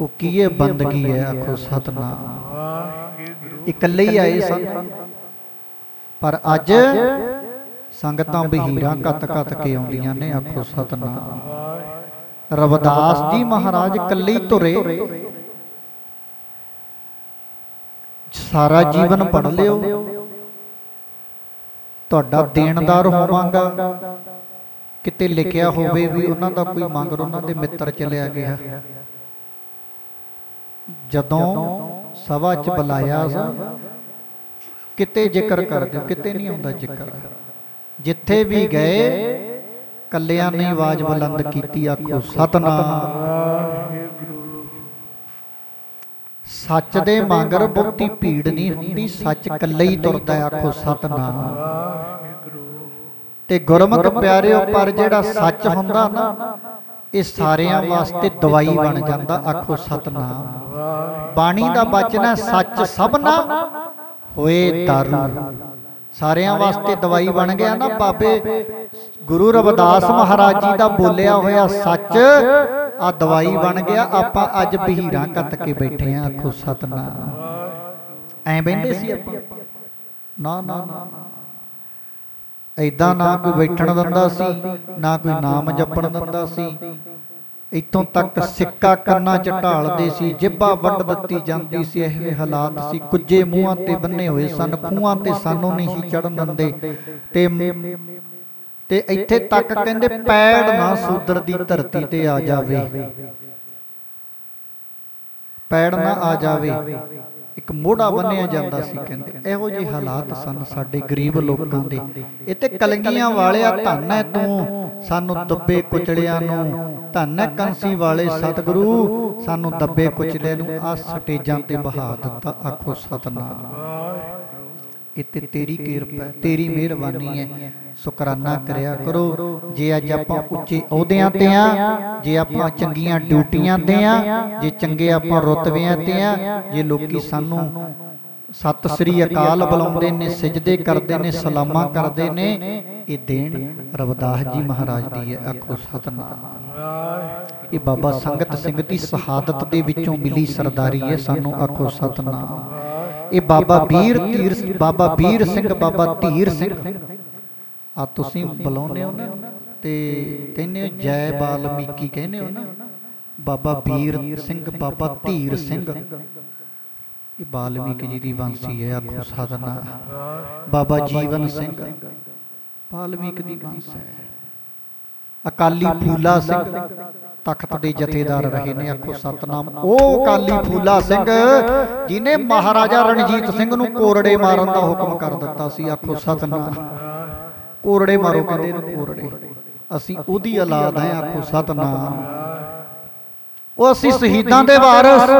ਉਹ ਕੀਏ ਬੰਦਗੀ ਹੈ? ਆਖੋ, ਸਤਨਾਮ। ਇਕੱਲੇ ਹੀ ਆਏ ਸਨ। ਪਰ ਅੱਜ ਸੰਗਤਾਂ ਬਹੀਰਾਂ ਕੱਤ ਕੱਤ ਕੇ ਆਉਂਦੀਆਂ ਨੇ, ਆਖੋ, ਸਤਨਾਮ। ਰਵਿਦਾਸ ਜੀ ਮਹਾਰਾਜ ਇਕੱਲੇ ਹੀ ਤੁਰੇ। ਸਾਰਾ ਜੀਵਨ ਪੜ ਲਿਓ। ਤੁਹਾਡਾ ਦੇਣਦਾਰ ਹੋਵਾਂਗਾ। ਕਿਤੇ ਲਿਖਿਆ ਹੋਵੇ ਵੀ ਉਹਨਾਂ ਦਾ ਕੋਈ ਮੰਗਰ ਉਹਨਾਂ ਦੇ ਮਿੱਤਰ ਚਲਿਆ ਗਿਆ। ਜਦੋਂ ਸਭਾ 'ਚ ਬੁਲਾਇਆ ਸੀ ਕਿਤੇ ਜ਼ਿਕਰ ਕਰ ਦਿਓ ਕਿਤੇ ਨਹੀਂ ਆਉਂਦਾ ਜ਼ਿਕਰ। ਜਿੱਥੇ ਵੀ ਗਏ ਕੱਲਿਆਂ ਨੇ ਆਵਾਜ਼ ਬੁਲੰਦ ਕੀਤੀ ਆਖੋ ਸਤਨਾਮ। ਸੱਚ ਦੇ ਮੰਗਰ ਬਹੁਤੀ ਭੀੜ ਨਹੀਂ ਹੁੰਦੀ ਸੱਚ ਇਕੱਲੇ ਹੀ ਤੁਰਦਾ ਆਖੋ ਸਤਨਾਮ। ਤੇ ਗੁਰਮੁਖ ਪਿਆਰਿਓ ਪਰ ਜਿਹੜਾ ਸੱਚ ਹੁੰਦਾ ਨਾ ਇਹ ਸਾਰਿਆਂ ਵਾਸਤੇ ਦਵਾਈ ਬਣ ਜਾਂਦਾ, ਆਖੋ ਸਤਨਾਮ। ਬਾਣੀ ਦਾ ਬਚਨ ਹੈ, ਸੱਚ ਸਭਨਾ, ਹੋਏ ਦਾਰੂ। ਸਾਰਿਆਂ ਵਾਸਤੇ ਦਵਾਈ ਬਣ ਗਿਆ ਨਾ, ਬਾਬੇ ਗੁਰੂ ਰਵਿਦਾਸ ਮਹਾਰਾਜ ਜੀ ਦਾ ਬੋਲਿਆ ਹੋਇਆ ਸੱਚ, ਆ ਦਵਾਈ ਬਣ ਗਿਆ, ਆਪਾਂ ਅੱਜ ਬਹੀਰਾਂ ਕੱਤ ਕੇ ਬੈਠੇ ਆ, ਆਖੋ ਸਤਨਾਮ। ਐ ਬੈੰਦੇ ਸੀ ਆਪਾਂ? ਨਾ ਨਾ ਨਾ। ਐਦਾਂ ਨਾ ਕੋਈ ਬੈਠਣ ਦਿੰਦਾ ਸੀ, ਨਾ ਕੋਈ ਨਾਮ ਜਪਣ ਦਿੰਦਾ ਸੀ। ਇਤੋਂ ਤੱਕ ਸਿੱਕਾ ਕੰਨਾਂ ਚ ਢਾਲਦੇ ਸੀ, ਜਿੱਬਾ ਵੱਢ ਦਿੱਤੀ ਜਾਂਦੀ ਸੀ, ਇਹੋ ਹਾਲਾਤ ਸੀ। ਕੁੱਜੇ ਮੂੰਹਾਂ ਤੇ ਬੰਨੇ ਹੋਏ ਸਨ, ਖੂਹਾਂ ਤੇ ਸਾਨੂੰ ਨਹੀਂ ਸੀ ਚੜਨ ਦਿੰਦੇ। ਤੇ ਤੇ ਇੱਥੇ ਤੱਕ ਕਹਿੰਦੇ ਪੈੜ ਨਾ ਸੂਦਰ ਦੀ ਧਰਤੀ ਤੇ ਆ ਜਾਵੇ। ਪੈੜ ਨਾ ਆ ਜਾਵੇ। ਇੱਕ ਮੋਢਾ ਬੰਨਿਆ ਜਾਂਦਾ ਸੀ ਕਹਿੰਦੇ। ਇਹੋ ਜਿਹੇ ਹਾਲਾਤ ਸਨ ਸਾਡੇ ਗਰੀਬ ਲੋਕਾਂ ਦੇ। ਇਹ ਤੇ ਕਲੰਗੀਆਂ ਵਾਲਿਆ ਧੰਨ ਹੈ ਤੂੰ। ਸਾਨੂੰ ਦੱਬੇ ਕੁਚਲਿਆਂ ਨੂੰ। ਧੰਨ ਹੈ ਕੰਸੀ ਵਾਲੇ ਸਤਿਗੁਰੂ। ਸਾਨੂੰ ਦੱਬੇ ਕੁਚਲੇ ਨੂੰ। ਆ ਸਟੇਜਾਂ ਤੇ ਬਹਾ ਦਿੱਤਾ। ਆਖੋ ਸਤਨਾਮ। ਇਹ ਤੇਰੀ ਕਿਰਪਾ ਤੇਰੀ ਮਿਹਰਬਾਨੀ ਹੈ। ਸ਼ੁਕਰਾਨਾ ਕਰਿਆ ਕਰੋ। ਜੇ ਅੱਜ ਆਪਾਂ ਉੱਚੇ ਅਹੁਦਿਆਂ ਤੇ ਆ, ਜੇ ਆਪਾਂ ਚੰਗੀਆਂ ਡਿਊਟੀਆਂ ਤੇ ਆ, ਜੇ ਚੰਗੇ ਆਪਾਂ ਰੁਤਬਿਆਂ ਤੇ ਆ, ਜੇ ਲੋਕੀ ਸਾਨੂੰ ਸਤਿ ਸ੍ਰੀ ਅਕਾਲ ਬੁਲਾਉਂਦੇ ਨੇ, ਸਜਦੇ ਕਰਦੇ ਨੇ, ਸਲਾਮਾਂ ਕਰਦੇ ਨੇ, ਇਹ ਦੇਣ ਰਵਦਾਸ ਜੀ ਮਹਾਰਾਜ ਦੀ ਹੈ, ਆਖੋ ਸਤਨਾਮ। ਇਹ ਬਾਬਾ ਸੰਗਤ ਸਿੰਘ ਦੀ ਸ਼ਹਾਦਤ ਦੇ ਵਿੱਚੋਂ ਮਿਲੀ ਸਰਦਾਰੀ ਹੈ, ਸਾਨੂੰ ਆਖੋ ਸਤਨਾਮ। ਇਹ ਬਾਬਾ ਵੀਰ ਧੀਰ ਬਾਬਾ ਵੀਰ ਸਿੰਘ, ਬਾਬਾ ਧੀਰ ਸਿੰਘ। ਆ ਤੁਸੀਂ ਬੁਲਾਉਂਦੇ ਹੋ ਨਾ ਤੇ ਕਹਿੰਦੇ ਹੋ, ਜੈ ਬਾਲਮੀਕੀ ਕਹਿੰਦੇ ਹੋ ਨਾ। ਬਾਬਾ ਵੀਰ ਸਿੰਘ, ਬਾਬਾ ਧੀਰ ਸਿੰਘ। ਇਹ ਬਾਲਮੀਕ ਜੀ ਦੀ ਵੰਸੀ ਹੈ, ਆਖੋ ਸਾਧਨਾ। ਬਾਬਾ ਜੀਵਨ ਸਿੰਘ, ਬਾਲਮੀਕ ਦੀ ਵੰਸ ਹੈ। ਅਕਾਲੀ ਫੂਲਾ ਸਿੰਘ ਤਖਤ ਦੇ ਜਥੇਦਾਰ ਰਹੇ ਨੇ ਆਖੋ ਸਤਨਾਮ। ਉਹ ਅਕਾਲੀ ਫੂਲਾ ਸਿੰਘ ਜਿਨੇ ਮਹਾਰਾਜਾ ਰਣਜੀਤ ਸਿੰਘ ਨੂੰ ਕੋਰੜੇ ਮਾਰਨ ਦਾ ਹੁਕਮ ਕਰ ਦਿੱਤਾ ਸੀ ਆਖੋ ਸਤਨਾਮ। ਕੋਰੜੇ ਮਾਰੋ ਕਹਿੰਦੇ ਇਹਨੂੰ ਕੋਰੜੇ। ਅਸੀਂ ਉਹਦੀ ਔਲਾਦ ਹੈ ਆਖੋ ਸਤਨਾਮ। ਉਹ ਅਸੀਂ ਸ਼ਹੀਦਾਂ ਦੇ ਵਾਰਸ।